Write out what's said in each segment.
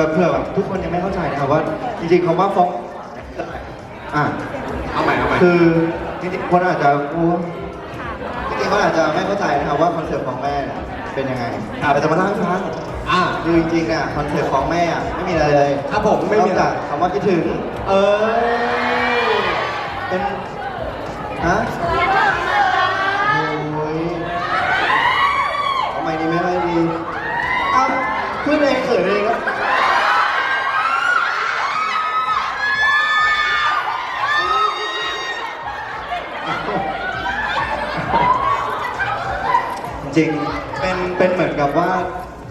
ผื่อเผื่อแบบทุกคนยังไม่เข้าใจนะครับว่าจริงๆคำว่าฟ้องอะเอาใหม่เอาใหม่คือจริงๆคนอาจจะกลัวจริงๆเขาอาจจะไม่เข้าใจนะครับว่าคอนเซ็ปต์ของแม่เนี่ยเป็นยังไงเราจะมาเล่าให้ฟังอ่าคือจริงๆเนี่ยคอนเซ็ปต์ของแม่อะไม่มีอะไรเลยครับผมไม่มีนอกอะไรจากคำว่าคิดถึง เออเป็นฮะโอ้ยทำไมนี่ไม่ค่อยดีเอ้าพูดเองเขินเองครับ จริงๆเป็นเป็นเหมือนกับว่า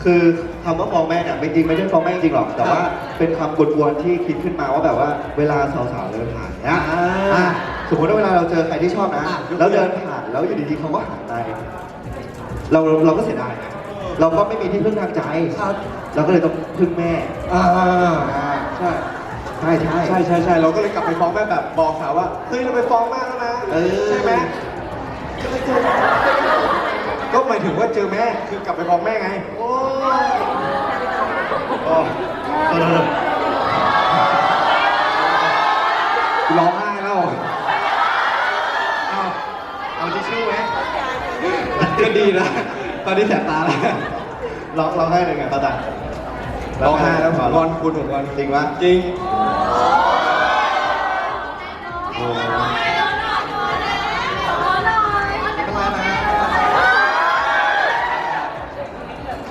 คือคำว่าฟ้องแม่เนี่ยไม่จริงไม่ใช่ฟ้องแม่จริงหรอก แต่ว่าเป็นคำกวนๆที่คิดขึ้นมาว่าแบบว่าเวลาสาวๆเดินผ่านเนี่ยอ่าอะสมมติว่าเวลาเราเจอใครที่ชอบนะอะยกตัวแล้วเดินผ่านแล้วอยู่ดีๆเขาก็หันไปเราเราก็เสียดายนะเราก็ไม่มีที่พึ่งทางใจครับเราก็เลยต้องพึ่งแม่อ่าอ่าใช่ใช่ใช่ใช่ใช่ใช่เราก็เลยกลับไปฟ้องแม่แบบบอกสาวว่าเฮ้ยเราไปฟ้องแม่แล้วนะเออใช่ไหมก็เลยเจอ ก็หมายถึงว่าเจอแม่คือกลับไปฟ้องแม่ไง โอ้ยโอ้เออร้องไห้แล้วเอาเอาทิชชู่ไหมก็ดีนะตอนนี้แสบตาแล้วร้องร้องให้เลยไงป้าตันร้องไห้แล้วผมงอนคุณผมงอนจริงปะจริงโอ้ไม่เป็นไรนะ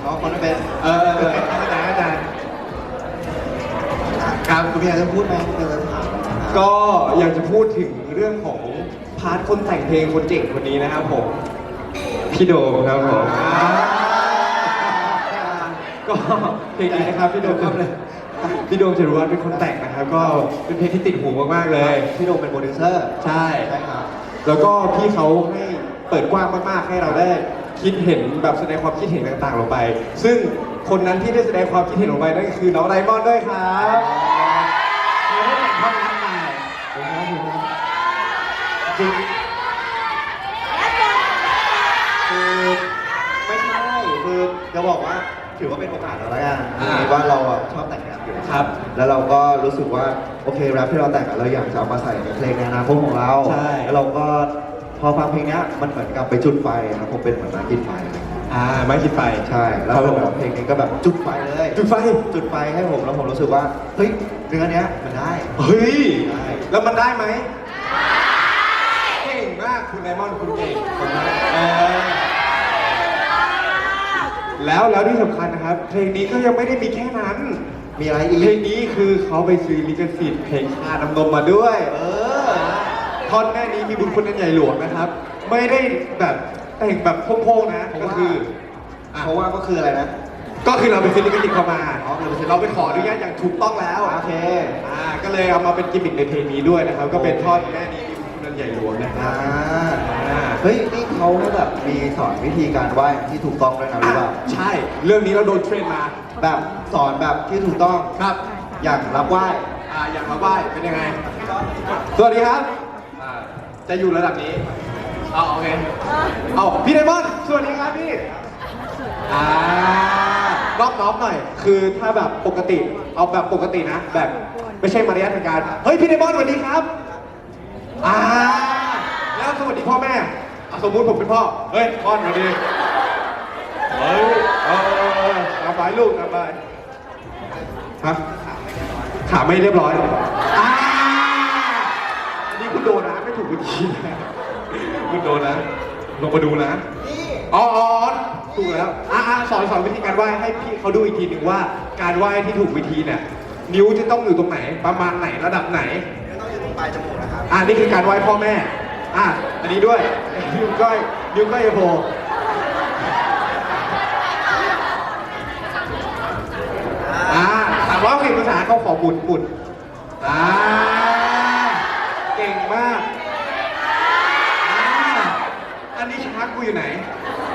น้องคนนั้นเป็น เออเออเอออาจารย์อาจารย์ ครับคุณพี่อยากจะพูดไหมคุณจะถามอะไรไหมครับก็อยากจะพูดถึงเรื่องของพาร์ทคนแต่งเพลงคนเจ๋งคนนี้นะครับผม พี่โดมครับผมอ่าก็เพลงนี้นะครับพี่โดมครับเลยพี่โดมจรุวัฒน์เป็นคนแต่งนะครับ ก็เป็นเพลงที่ติดหูมากๆเลย พี่โดมเป็นโปรดิวเซอร์ ใช่ ใช่ครับ แล้วก็พี่เขาให้เปิดกว้างมากๆให้เราได้คิดเห็นแบบแสดงความคิดเห็นต่างๆลงไป ซึ่งคนนั้นที่ได้แสดงความคิดเห็นลงไปนั่นก็คือน้องไดมอนด์ด้วยครับเขาได้แต่งท่อนนั้นมา ผมนะผมนะ จริงคือไม่ใช่คือจะบอกว่าถือว่าเป็นโอกาสเราแล้วกันอ่าคือว่าเราอะชอบแต่งแรปอยู่ครับ แล้วเราก็รู้สึกว่าโอเคแรปที่เราแต่งอะเราอยากจะเอามาใส่ในเพลงในอนาคตของเราใช่ แล้วเราก็พอฟังเพลงเนี้ยมันเหมือนกับไปจุดไฟครับผมเป็นเหมือนมากินไฟอ่าไม่คิดไปใช่แล้วครับก็ผมแบบเพลงนี้ก็แบบจุดไฟเลยจุดไฟ จุดไฟให้ผมแล้วผมรู้สึกว่าเฮ้ยเนื้อเนี้ยมันได้ เฮ้ย ได้ แล้วมันได้ไหมเก่งมาก คุณไดมอนด์คุณเก่งเออแล้วแล้วที่สำคัญนะครับ เพลงนี้ก็ยังไม่ได้มีแค่นั้น มีอะไรอีเพลก งนี้คือเขาไปซื้อลิขสิทธิ์เพลงชาน้ำนมมาด้วย เออ ท่อนแม่นี้มีบุญคุณอันใหญ่หลวงนะครับ ไม่ได้แบบแต่งแบบโพ่งๆนะ เพราะก็ว่า คืออะเพราะว่าก็คืออะไรนะ ก็คือเราไปซื้อลิขสิทธิ์เข้ามาอ๋อเราไปซื้อ เราไปขออนุญาตอย่างถูกต้องแล้ว โอเค อ่าก็เลยเอามาเป็นกิมมิคในเพลงนี้ด้วยนะครับ ก็เป็นท่อนแม่นี้ มีบุญคุณอันใหญ่หลวงนะครัอ่าบอ่าเฮ้ยนี่เขาแบบมีสอนวิธีการไหว้ที่ถูกต้องด้วยนะรู้อะป่ะใช่ เรื่องนี้เราโดนเทรนมาแบบสอนแบบที่ถูกต้องครับอย่างรับไหว้อ่าอย่างมาไหว้เป็นยังไง สวัสดีครับอ่าจะอยู่ระดับนี้เอาโอเคเอาพี่ไดมอนด์สวัสดีครับพี่อ่ารอบน้อมหน่อย คือถ้าแบบปกติเอาแบบปกตินะ แบบไม่ใช่มารยาททางการ เฮ้ยพี่ไดมอนด์สวัสดีครับ อ่าแล้วสวัสดีพ่อแม่อะสมมุติผมเป็นพ่อ เฮ้ยพ่อสวัสดี เฮ้ยเออเออเออทำไปลูกทำไปฮะขาไม่เรียบร้อยอ่าอันนี้คุณโดนนะไม่ถูกวิธีนะคุณโดนนะ ลงมาดูนะ อ๋ออ๋อถูกแล้วอ่าอ่าสอนสอนวิธีการไหว้ให้พี่เขาดูอีกทีหนึ่งว่า การไหว้ที่ถูกวิธีเนี่ย นิ้วจะต้องอยู่ตรงไหน ประมาณไหน ระดับไหนต้องอยู่ตรง ปลายจมูกนะครับ อ่านี่คือการไหว้พ่อแม่ อะอันนี้ด้วยนิ้วก้อยนิ้วก้อยโผล่อ่าถามว่าเก่งภาษาเขาขอหมุนหมุนอ่าเก่งมากอ่าอันนี้ชักกูอยู่ไหน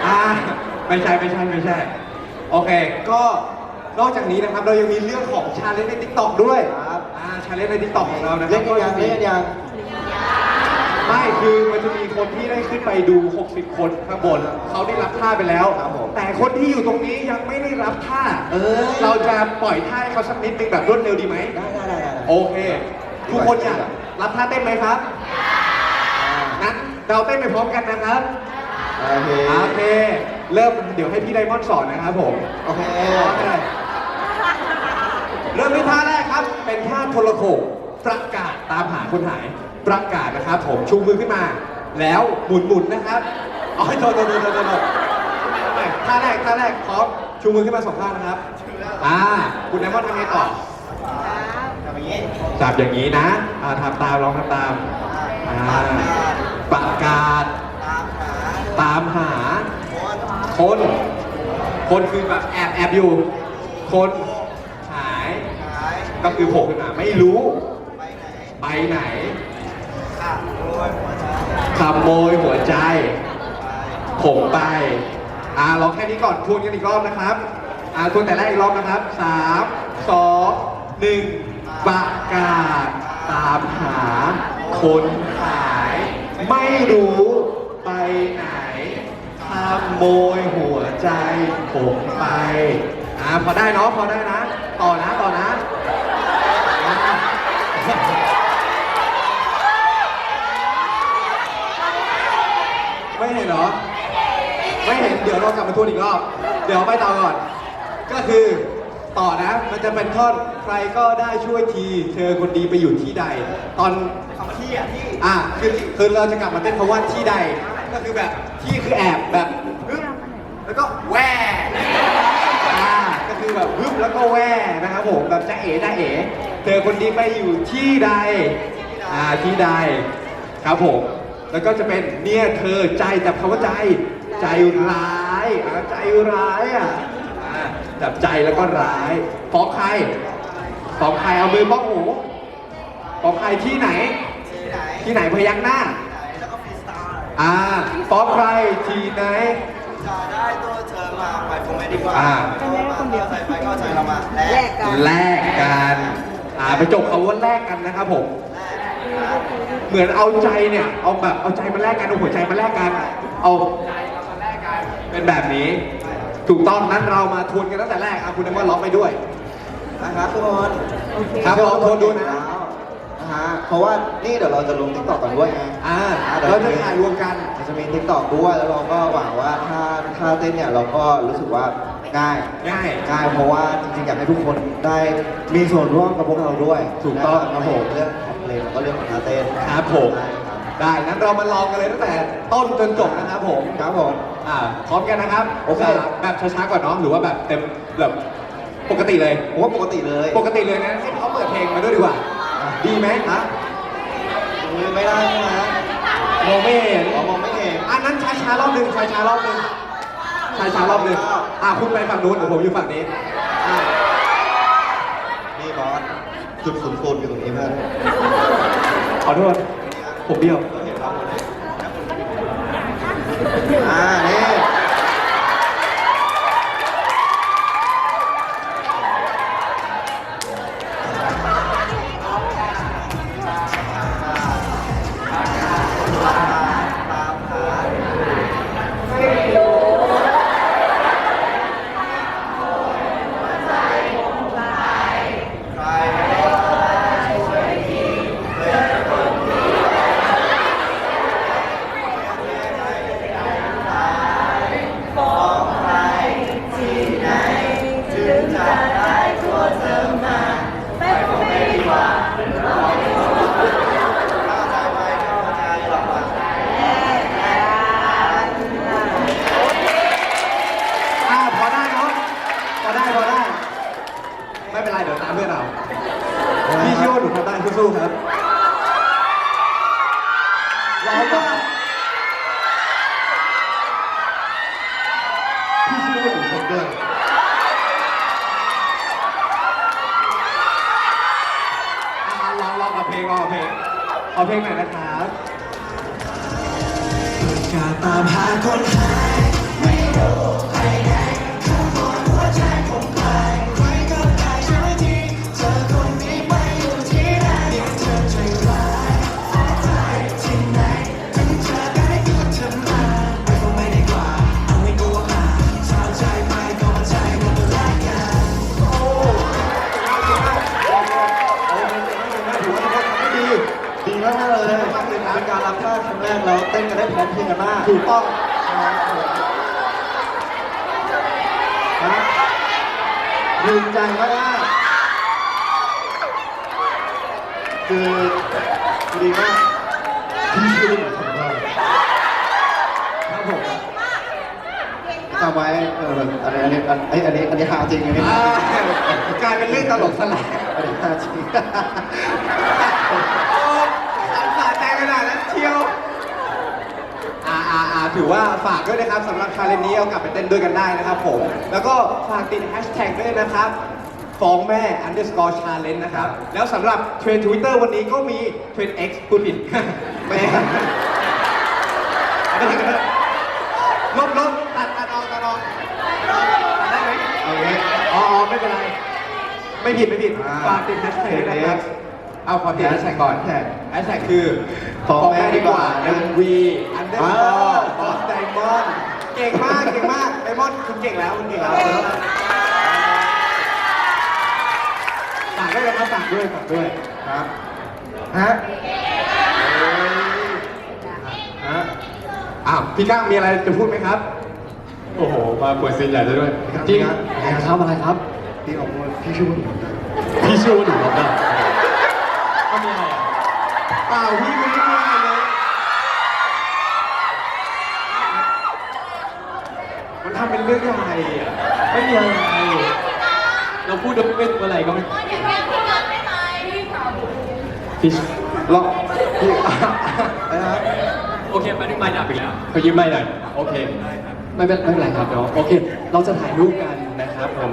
อ่าไม่ใช่ไม่ใช่ไม่ใช่ โอเค ก็นอกจากนี้นะครับเรายังมีเรื่องของชาเลนจ์ในทิกตอกด้วย อ่าชาเลนจ์ในทิกตอกของเรานะครัเล่นกันยังมีเล่นกันยังไม่คือมันจะมีคนที่ได้ขึ้นไปดู 60 คนข้างบนเขาได้รับท่าไปแล้วครับผมแต่คนที่อยู่ตรงนี้ยังไม่ได้รับท่าเออเราจะปล่อยท่าให้เขาสักนิดนึงแบบรวดเร็วดีไหมได้ได้ได้ได้โอเคทุกคนอยากรับท่าเต้นไหมครับงั้นเราเต้นไปพร้อมกันนะครับโอเคโอเค เริ่มเดี๋ยวให้พี่ไดมอนด์สอนนะครับผม โอเค เริ่มที่ท่าแรก ครับ เป็นท่าโทรโขงประกาศตามหาคนหาย ประกาศนะครับ ผมชูมือขึ้นมา แล้วหมุนหมุนๆนะครับอ๋อโทษโทษโทษโทษโทษเอาใหม่ท่าแรกท่าแรกพร้อมชูมือขึ้นมาสองข้างนะครับอ่าคุณไดมอนด์ทำไงต่อทำอย่างนี้จับอย่างนี้นะอ่าทำตามลองทำตามอ่าประกาศตามหาตามหาคนคน คนคือแบบแอบแอบอยู่ คนหายหาย ก็คือโผล่ขึ้นมาไม่รู้ไปไหนไปไหนขับรถหัวใจขโมยหัวใจ ผมไป อ่าลองแค่นี้ก่อนทวนกันอีกรอบนะครับ อ่าทวนแต่แรกอีกรอบนะครับสามสองหนึ่งประกาศตามหา คนหาย ไม่รู้ไปไหนขโมยหัวใจ ผมไป อ่าพอได้เนาะพอได้นะ ต่อนะต่อา ไม่เห็นเหรอ ไม่เห็น เดี๋ยวเรากลับมาทวนอีกรอบ เดี๋ยวไปต่อก่อน ก็คือต่อนะ มันจะเป็นท่อนใครก็ได้ช่วยที เธอคนดีไปอยู่ที่ใด ตอนคำว่าที่อะที่อะคือคือเราจะกลับมาเต้นเพราะว่าที่ใด ก็คือแบบที่คือแอบแบบฮึบแล้วก็แหว่อ่าก็คือแบบฮึบแล้วก็แหว่นะครับผมแบบจะเอ๋จะเอ๋เธอคนดีไปอยู่ที่ใดอ่าที่ใดครับผม แล้วก็จะเป็นเนี่ยเธอใจจับคำว่าใจ ใจร้ายอ่าใจร้ายอะอ่าจับใจแล้วก็ร้ายฟ้องใครฟ้องใครเอามือป้องหูฟ้องใครที่ไหน ที่ไหนที่ไหนพยักหน้าไหนแล้วก็ฟรีสไตล์อ่าฟ้องใครทีไหน จะได้ตัวเธอมาไปคงไม่ดีกว่าอ่าคนเดียวคนเดียวใส่ไปก็ใส่เรามาแลแลกกกัน แลกกันอ่าไปจบคำว่าแลกกันนะครับผม เหมือนเอาใจเนี่ยเอาแบบเอาใจมาแลกกันเอาหัวใจมาแลกกัน เอาใจเรามาแลกกันเป็นแบบนี้ ถูกต้องนั้นเรามาทวนกันตั้งแต่แรกอะคุณนึกว่าร้องไปด้วยนะครับทุกคนโอเคครับผมทวนดูนะแล้วนะฮะเพราะว่านี่เดี๋ยวเราจะลงทิกตอกกันด้วยไงอ่าเราจะถ่ายรวมกันมันจะมีทิกตอกด้วยแล้วเราก็หวังว่าถ้าถ้าเต้นเนี่ยเราก็รู้สึกว่าง่ายง่ายง่ายเพราะว่าจริงๆอยากให้ทุกคนได้มีส่วนร่วมกับพวกเราด้วยถูกต้องครับผมเรื่องขอ งเพลงแล้วก็เรื่องของท่าเต้นครับผมได้ครับ ได้นั้นเรามาลองกันเลยตั้งแต่ต้นจนจบนะครับผมครับผมอ่าพร้อมกันนะครับโอเคาแบบช้าๆก่อนเนาะหรือว่าแบบเต็มแบบปกติเลย ผมว่าปกติเลยปกติเลยนะให้เขาเปิดเพลงมาด้วยดีกว่า ดีไหมฮะมือไม่ได้ใช่ไหมมองไม่เห็นอ๋อมองไม่เห็นอันนั้นช้าๆรอบหนึ่งช้าๆรอบหนึ่งช้าๆรอบหนึ่งอ่าคุณไปฝั่งนู้นเดี๋ยวผมอยู่ฝั่งนี้อ่านี่บอส จุดศูนย์ศูนย์อยู่ตรงนี้เพื่อนขอโทษผมเบี้ยว อ่านี่อ่ หนูทำได้สู้ๆครับเราก็พี่ชื่อว่าหนูทำได้อะลองลองกับเพลงลองกับเพลงเอาเพลงไหนอยนะครับการตามหาคนหายไม่รู้ เป็นการรับท่าครั้งแรกแล้วเต้นกันได้พร้อมเพียงกันมากถูกต้องนะยืนใจมากๆคือดีมากที่ชื่อขอาครับผมจำไว้เออออันนี้อันนี้อันนี้อันนี้ฮาจริงอันนี้กลายเป็นเรื่องตลกซะแล้วฮาจริง โอ้ยสายตา ขนาดนั้นเชียวอ่าอ่าอ่าถือว่าฝากด้วยนะครับสำหรับชาเลนจ์นี้เอากลับไปเต้นด้วยกันได้นะครับผม แล้วก็ฝากติดแฮชแท็กด้วยนะครับฟ้องแม่ underscore challenge นะครับ แล้วสำหรับเทรนด์ทวิตเตอร์วันนี้ก็มีเทรนด์ X พูดผิดไม่ใช่ลบลบตัดตัดออกตัดออกตัดได้ไหมเอางี้อ๋ออไม่เป็นไร ไม่ผิด ไม่ผิดฝากติดแฮชแท็กด้วยนะครับ เอาขอติดแฮชแท็กก่อนแท็กแฮชแท็กคือฟ้องแม่ดีกว่าเอ็มวีอันเดอร์สกอร์บอสไดมอนด์เก่งมากเก่งมากไดมอนด์คุณเก่งแล้วคุณเก่งแล้วฝากด้วยนะครับฝากด้วยฝากด้วยครับฮะฮะอ้าวพี่ก้างมีอะไรจะพูดไหมครับ โอ้โห มาเปิดซีนใหญ่ซะด้วยจริงอะไรครับอะไรครับพี่ของพี่ชื่อว่าหนูนะพี่เชื่อว่าหนูรับ ได้ก็มีอะไรอะเปล่าพี่ไม่ได้พูดอะไรเลยมันทำเป็นเรื่องใหญ่อะไม่มีอะไรเราพูดด้วยไม่รู้อะไรก็ไม่พี่ลองพี่อะไรนะโอเคไปนึกไม่ดับอีกแล้วเขายิ้มไม่หน่อยโอเค ไม่เป็นไม่เป็นไรครับเดี๋ยวโอเค เราจะถ่ายรูปกันนะครับผม